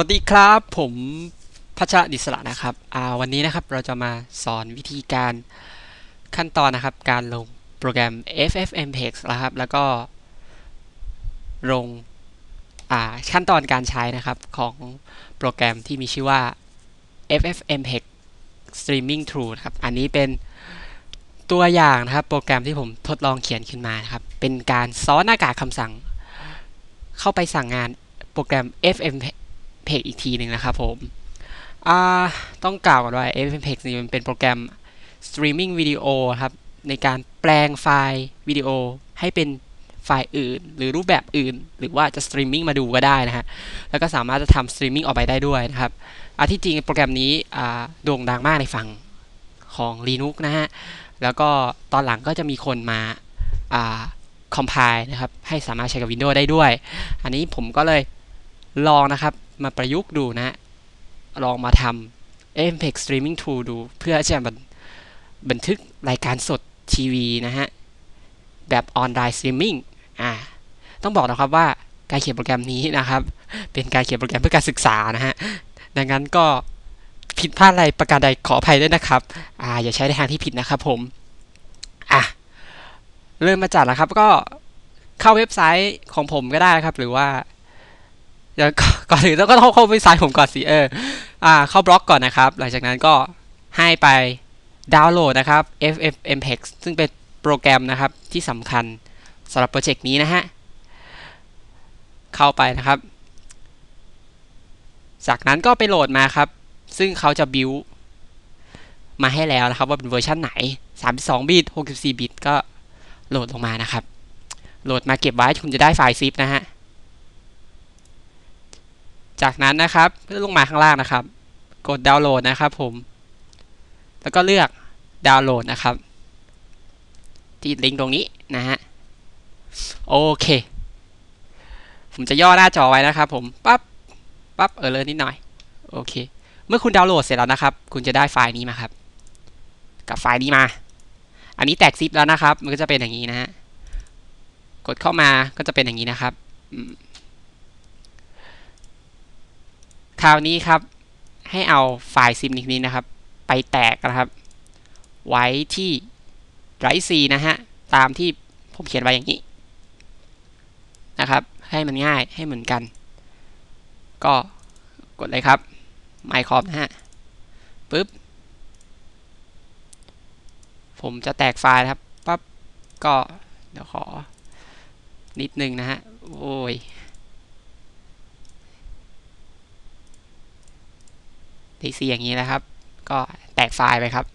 วัสดีครับ ผมพัชรดิศระนะครับอ่าวันนี้นะครับเราจะมาสอนวิธีการขั้นตอนนะครับ การลงโปรแกรม FFmpeg นะครับ แล้วก็ลงอ่าขั้นตอนการใช้นะครับของโปรแกรมที่มีชื่อว่า FFmpeg Streaming Tool นะครับ อันนี้เป็นตัวอย่างนะครับโปรแกรมที่ผมทดลองเขียนขึ้นมานครับ เป็นการซ้อนหน้ากากคำสั่ง เข้าไปสั่งงานโปรแกรม FFmpeg อีกทีหนึ่งนะครับผมต้องกล่าวก่อนว่า FFmpeg นี่มันเป็นโปรแกรม streaming วิดีโอครับ ในการแปลงไฟล์วิดีโอให้เป็นไฟล์อื่น หรือรูปแบบอื่น หรือว่าจะสตรีมมิ่งมาดูก็ได้นะฮะ แล้วก็สามารถจะทำสตรีมมิ่งออกไปได้ด้วยนะครับอาที่จริงโปรแกรมนี้โด่งดังมากในฝั่งของ Linux นะฮะ แล้วก็ตอนหลังก็จะมีคนมาคอมไพล์นะครับ ให้สามารถใช้กับ Windows ได้ด้วย อันนี้ผมก็เลยลองนะครับ มาประยุกต์ดูนะ ลองมาทำ MPEG Streaming Tool ดู เพื่อจะบันบันทึกรายการสดทีวีนะฮะ แบบออนไลน์สตรีมมิ่งอ่าต้องบอกนะครับว่าการเขียนโปรแกรมนี้นะครับ เป็นการเขียนโปรแกรมเพื่อการศึกษานะฮะ ดังนั้นก็ผิดพลาดอะไรประการใดขออภัยด้วยนะครับ อ่า อย่าใช้ในทางที่ผิดนะครับผม อะ เริ่มมาจากนะครับก็เข้าเว็บไซต์ของผมก็ได้ครับ หรือว่า เดี๋ยวก่อนอื่นต้องก็ต้องเข้าเว็บไซต์ผมก่อนสิเอออ่าเข้าบล็อกก่อนนะครับ หลังจากนั้นก็ให้ไปดาวน์โหลดนะครับ FFmpeg ซึ่งเป็นโปรแกรมนะครับที่สำคัญสำหรับโปรเจกต์นี้นะฮะ เข้าไปนะครับ จากนั้นก็ไปโหลดมาครับ ซึ่งเขาจะบิวมาให้แล้วนะครับ ว่าเป็นเวอร์ชันไหน 32 บิต 64 บิต ก็โหลดลงมานะครับ โหลดมาเก็บไว้คุณจะได้ไฟล์ซิปนะฮะ จากนั้นนะครับลงมาข้างล่างนะครับ กดดาวน์โหลดนะครับผม แล้วก็เลือกดาวน์โหลดนะครับ ที่ลิงก์ตรงนี้นะฮะ โอเค ผมจะย่อหน้าจอไว้นะครับผม ปั๊บ ปั๊บ เออเลยนิดหน่อย โอเค เมื่อคุณดาวน์โหลดเสร็จแล้วนะครับ คุณจะได้ไฟล์นี้มาครับ กับไฟล์นี้มา อันนี้แตกซิปแล้วนะครับ มันก็จะเป็นอย่างนี้นะฮะ กดเข้ามาก็จะเป็นอย่างนี้นะครับ ค ราวนี้ครับ ให้เอาไฟล์ซิปนี้นะครับ ไปแตกนะครับ ไว้ที่ไรซีนะฮะ ตามที่ผมเขียนไว้อย่างนี้นะครับ ให้มันง่ายให้เหมือนกัน ก็กดเลยครับไมค์คอมนะฮะปึ๊บ ผมจะแตกไฟล์ครับปั๊บก็เดี๋ยวขอนิดนึงนะฮะ โอ้ย ดีซีอย่างนี้นะครับ ก็แตกไฟล์ไปครับ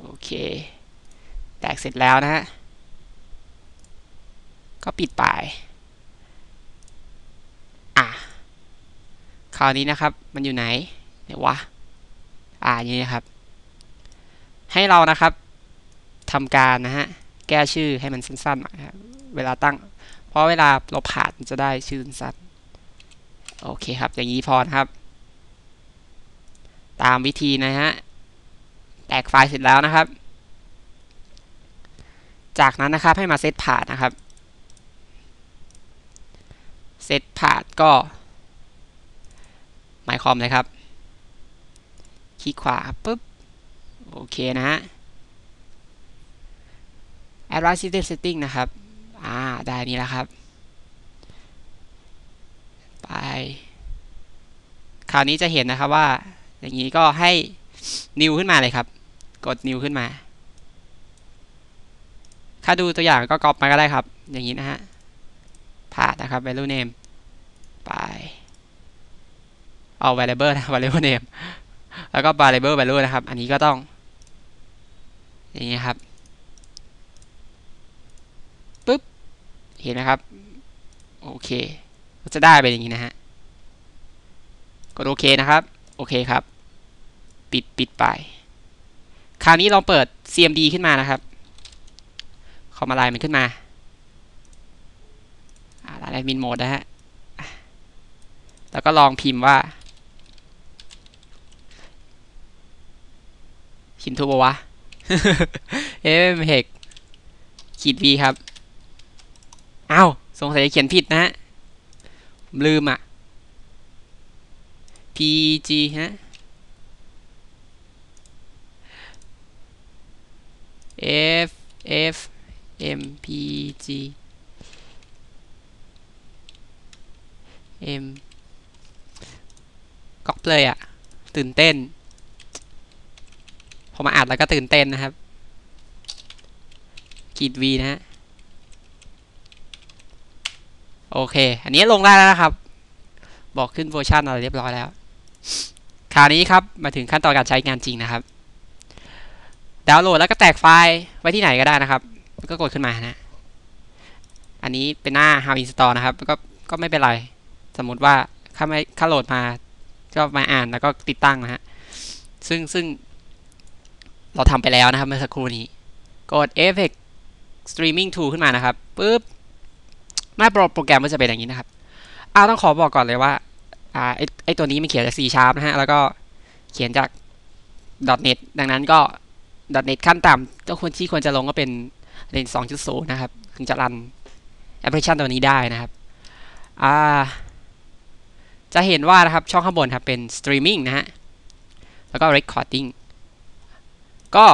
โอเค แตกเสร็จแล้วนะฮะ ก็ปิดไปอะคราวนี้นะครับ มันอยู่ไหนเดี๋ยววะ อ่าอย่างนี้นะครับ ให้เรานะครับทำการนะฮะ แก้ชื่อให้มันสั้นๆหน่อยครับเวลาตั้ง เพราะเวลาเราผ่านจะได้ชื่อสั้น โอเคครับ อย่างนี้พอนะครับ ตามวิธีนะฮะ แตกไฟล์เสร็จแล้วนะครับ จากนั้นนะครับให้มาเซตผ่านนะครับ เซตผ่านก็หมายคอมเลยครับ คลิกขวาปุ๊บ โอเคนะฮะ Advanced System Setting นะครับ อ่า ได้นี้แล้วครับ ไป คราวนี้จะเห็นนะครับว่า อย่างนี้ก็ให้ New ขึ้นมาเลยครับ กด New ขึ้นมา ถ้าดูตัวอย่างก็ก๊อปมาก็ได้ครับ อย่างนี้นะฮะผ่านนะครับ value name ไปเอา variable นะ variable name แล้วก็ variable value นะครับ อันนี้ก็ต้อง อย่างนี้ครับปึ๊บ เห็นไหมครับ โอเค ก็จะได้เป็นอย่างนี้นะฮะ กดโอเคนะครับ โอเคครับ ปิดปิดไป คราวนี้ลองเปิด CMD ขึ้นมานะครับคอมอะไรมันขึ้นมาอ่าแอดมินโหมดนะฮะ แล้วก็ลองพิมพ์ว่าพิมพ์ถูกปะวะเอ๊ะเฮกขีด V ครับ อ้าว สงสัยจะเขียนผิดนะฮะ ลืมอะ pg ฮะ f f m p g m ก๊อกเลยอะตื่นเต้น พอมาอ่านแล้วก็ตื่นเต้นนะครับกีด V นะฮะ โอเค อันนี้ลงได้แล้วนะครับ บอกขึ้นเวอร์ชันอะไรเรียบร้อยแล้ว คราวนี้ครับ มาถึงขั้นตอนการใช้งานจริงนะครับ ดาวน์โหลดแล้วก็แตกไฟล์ไว้ที่ไหนก็ได้นะครับ ก็กดขึ้นมานะ อันนี้เป็นหน้า how install นะครับ ก็ก็ไม่เป็นไร สมมุติว่าถ้าไม่ถ้าโหลดมาก็มาอ่านแล้วก็ติดตั้งนะฮะ ซึ่งซึ่งเราทำไปแล้วนะครับเมื่อสักครู่นี้ กด Effect Streaming Tool ขึ้นมานะครับปุ๊บหน้าโปรแกรมก็จะเป็นอย่างนี้นะครับอ้าวต้องขอบอกก่อนเลยว่าอ่าไอไอตัวนี้มันเขียนจาก C Sharp นะฮะ แล้วก็เขียนจาก .NET ดังนั้นก็ .NET ขั้นต่ำก็ควรที่ควรจะลงก็เป็นเรน2.0 นะครับ ถึงจะรันแอปพลิเคชันตัวนี้ได้นะครับอ่าจะเห็นว่านะครับช่องข้างบนครับเป็น streaming นะฮะ แล้วก็ recording ก็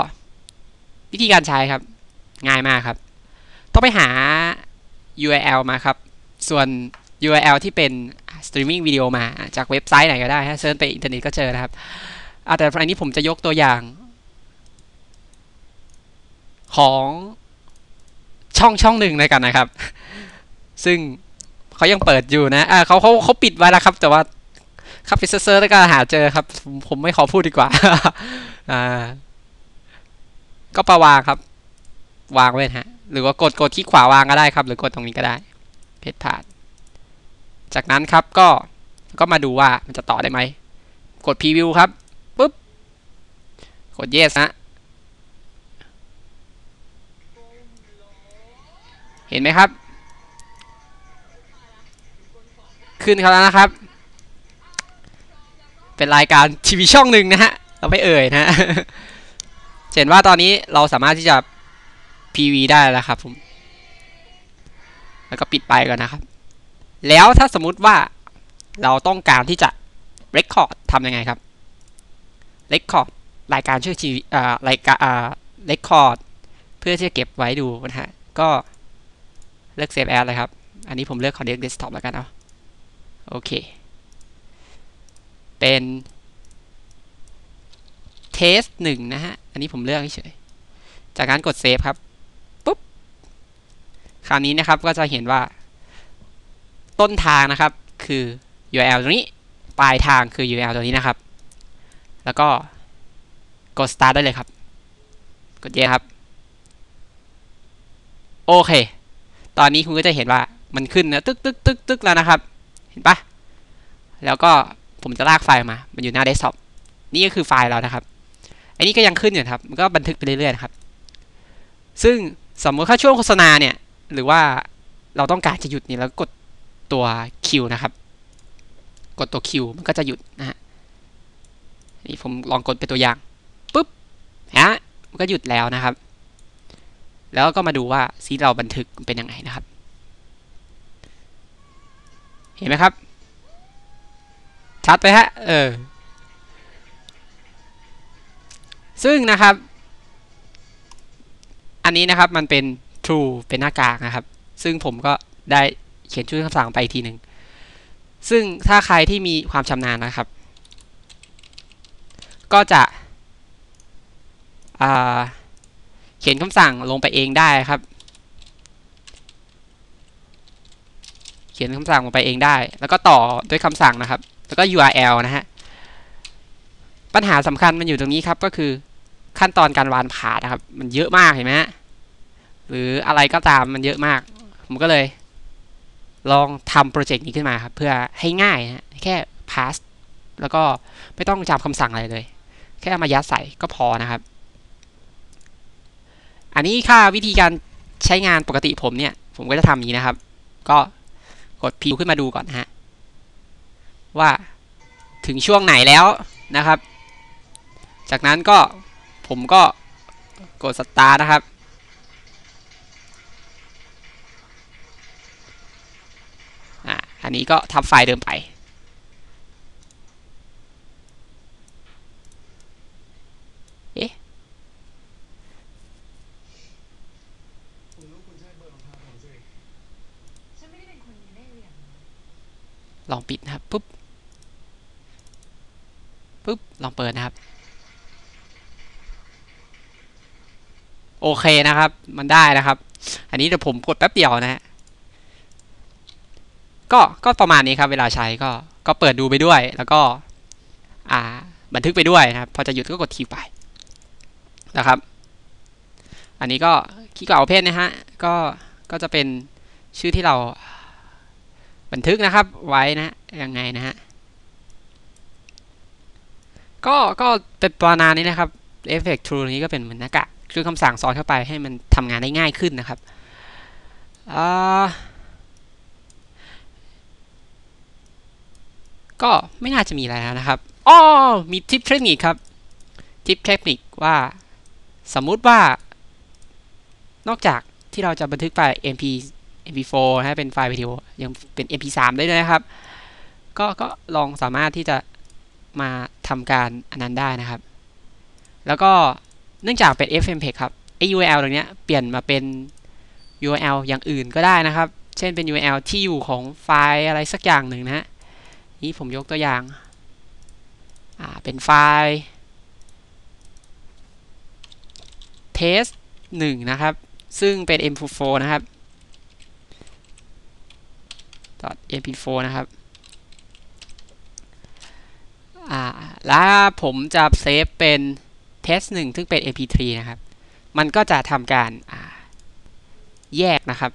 วิธีการใช้ครับ ง่ายมากครับ ต้องไปหา URL มาครับ ส่วน URL ที่เป็น streaming วิดีโอมาจากเว็บไซต์ไหนก็ได้ฮะเซิร์ชไปอินเทอร์เน็ตก็เจอนะครับแต่อันนี้ผมจะยกตัวอย่าง ของช่องช่องหนึ่งเลยกันนะครับ ซึ่งเขายังเปิดอยู่นะอ่าเขาเขาเขาปิดไว้แล้วครับ แต่ว่าครับไปเซิร์ชแล้วก็หาเจอครับ ผมไม่ขอพูดดีกว่า อ่า ก็ประวางครับ วางไว้ฮะ หรือว่ากดกดที่ขวาวางก็ได้ครับ หรือกดตรงนี้ก็ได้ เพจผ่าน จากนั้นครับก็ก็มาดูว่ามันจะต่อได้ไหม กดพรีวิวครับปุ๊บ กด yes นะ เห็นไหมครับ ขึ้นเขาแล้วนะครับ เป็นรายการทีวีช่องหนึ่งนะฮะ เราไม่เอ่ยนะฮะเห็นว่าตอนนี้เราสามารถที่จะ PV ได้แล้วครับผม แล้วก็ปิดไปก่อนนะครับ แล้วถ้าสมมุติว่าเราต้องการที่จะ Record ทำยังไงครับ Record รายการชื่อทีวีอ่ารายการอ่า Record เพื่อที่จะเก็บไว้ดูนะฮะ ก็ เลือก Save As เลยครับ อันนี้ผมเลือก Connect Desktop แล้วกันเอาโอเค เป็น Test 1นะฮะ อันนี้ผมเลือกเฉย จากนั้นกด Save ครับปุ๊บ คราวนี้นะครับก็จะเห็นว่า ต้นทางนะครับคือ URL ตรงนี้ ปลายทางคือ URL ตัวนี้นะครับ แล้วก็กด Start ได้เลยครับ กดเยครับ โอเค ตอนนี้คุณก็จะเห็นว่ามันขึ้นนะตึกตึกตึกตึกแล้วนะครับ เห็นปะแล้วก็ผมจะลากไฟล์มา มันอยู่หน้าเดสก์ท็อป นี่ก็คือไฟล์เรานะครับ อันนี้ก็ยังขึ้นอยู่ครับ มันก็บันทึกไปเรื่อยๆนะครับ ซึ่งสมมติถ้าช่วงโฆษณาเนี่ย หรือว่าเราต้องการจะหยุดนี่แล้วกดตัว Q นะครับ กดตัว Q มันก็จะหยุดนะฮะ นี่ผมลองกดเป็นตัวอย่างปุ๊บฮะ มันก็หยุดแล้วนะครับ แล้วก็มาดูว่าซีเราบันทึกเป็นยังไงนะครับ เห็นไหมครับ ชัดไปฮะ เออ ซึ่งนะครับ อันนี้นะครับมันเป็น true เป็นหน้ากากนะครับ ซึ่งผมก็ได้เขียนชื่อคำสั่งไปอีกทีหนึ่ง ซึ่งถ้าใครที่มีความชำนาญนะครับ ก็จะ อ่า เขียนคำสั่งลงไปเองได้ครับ เขียนคำสั่งลงไปเองได้ แล้วก็ต่อด้วยคำสั่งนะครับ แล้วก็ URL นะฮะ ปัญหาสำคัญมันอยู่ตรงนี้ครับ ก็คือขั้นตอนการวานผ่านะครับ มันเยอะมากเห็นไหมฮะหรืออะไรก็ตามมันเยอะมาก ผมก็เลย ลองทำโปรเจกต์นี้ขึ้นมาครับ เพื่อให้ง่ายฮะแค่ pass แล้วก็ไม่ต้องจำคำสั่งอะไรเลย แค่มายัดใส่ก็พอนะครับ อันนี้ค่าวิธีการใช้งานปกติผมเนี่ย ผมก็จะทำอย่างนี้นะครับ ก็กดพิวขึ้นมาดูก่อนนะฮะ ว่าถึงช่วงไหนแล้วนะครับ จากนั้นก็ผมก็กดสตาร์นะครับอะอันนี้ก็ทับไฟล์เดิมไป ลองปิดนะครับปุ๊บปุ๊บลองเปิดนะครับ โอเคนะครับ มันได้นะครับ อันนี้เดี๋ยวผมกดแป๊บเดียวนะฮะก็ก็ประมาณนี้ครับ เวลาใช้ก็ก็เปิดดูไปด้วย แล้วก็อ่าบันทึกไปด้วยนะครับ พอจะหยุดก็กดทีไปนะครับ อันนี้ก็คีย์เก่าเพศนะฮะก็ก็จะเป็นชื่อที่เราบันทึกนะครับไว้นะยังไงนะฮะก็ก็เป็นประมาณนี้นะครับ Effect True นี้ก็เป็นเหมือนหน้ากาก คือคำสั่งซ้อนเข้าไปให้มันทำงานได้ง่ายขึ้นนะครับก็ไม่น่าจะมีอะไรแล้วนะครับอ๋อมีทิปเทคนิคครับ ทิปเทคนิคว่าสมมุติว่า นอกจากที่เราจะบันทึกไฟล์ mp mp4 นะเป็นไฟล์วิดีโอยังเป็น mp3 ได้ด้วยนะครับ ก็ก็ลองสามารถที่จะมาทำการอันนั้นได้นะครับ แล้วก็ เนื่องจากเป็น fmpeg ครับไอ URL ตรงนี้เปลี่ยนมาเป็น URL อย่างอื่นก็ได้นะครับ เช่นเป็น URL ที่อยู่ของไฟล์อะไรสักอย่างหนึ่งนะฮะนี้ผมยกตัวอย่างอ่าเป็นไฟล์ test 1นะครับ ซึ่งเป็น mp4 นะครับ .mp4 นะครับอ่าแล้วผมจะเซฟเป็น test 1ซึ่งเป็น mp3 นะครับ มันก็จะทำการแยกนะครับ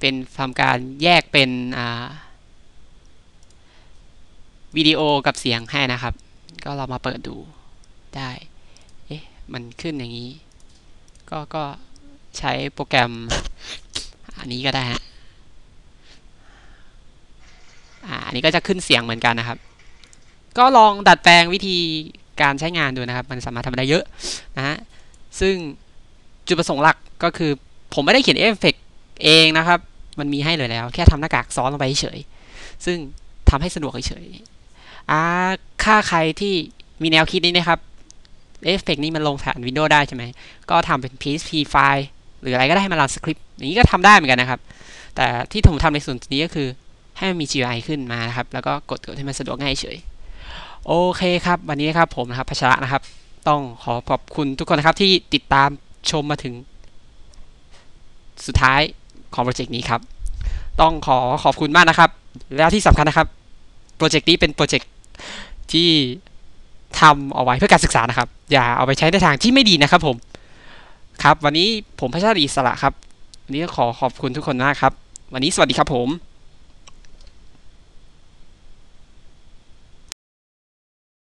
เป็นทำการแยกเป็นวิดีโอกับเสียงให้นะครับ ก็เรามาเปิดดูได้ เอ๊ะ มันขึ้นอย่างนี้ ก็ ก็ใช้โปรแกรม อันนี้ก็ได้ฮะอันนี้ก็จะขึ้นเสียงเหมือนกันนะครับ ก็ลองดัดแปลงวิธีการใช้งานดูนะครับ มันสามารถทำได้เยอะนะฮะซึ่งจุดประสงค์หลักก็คือ ผมไม่ได้เขียนเอฟเฟกเองนะครับ มันมีให้เลยแล้ว แค่ทำหน้ากากซ้อนลงไปเฉย ซึ่งทำให้สะดวกเฉยอ่าค่าใครที่มีแนวคิดนี้นะครับเอฟเฟกนี้มันลงผ่าน Windows ได้ใช่ไหม ก็ทำเป็น PHP ไฟล์หรืออะไรก็ได้ให้มันรันสคริปต์อย่างนี้ก็ทำได้เหมือนกันนะครับ แต่ที่ผมทำในส่วนนี้ก็คือให้มันมี GUI ขึ้นมานะครับ แล้วก็กดกดให้มันสะดวกง่ายเฉย โอเคครับ วันนี้ครับผมนะครับพัชระนะครับ ต้องขอขอบคุณทุกคนนะครับที่ติดตามชมมาถึง สุดท้ายของโปรเจกต์นี้ครับ ต้องขอขอบคุณมากนะครับ แล้วที่สำคัญนะครับ โปรเจกต์นี้เป็นโปรเจกต์ที่ทำเอาไว้เพื่อการศึกษานะครับ อย่าเอาไปใช้ในทางที่ไม่ดีนะครับผมครับ วันนี้ผมพระชาติอิสระครับ วันนี้ขอขอบคุณทุกคนมากครับ วันนี้สวัสดีครับผม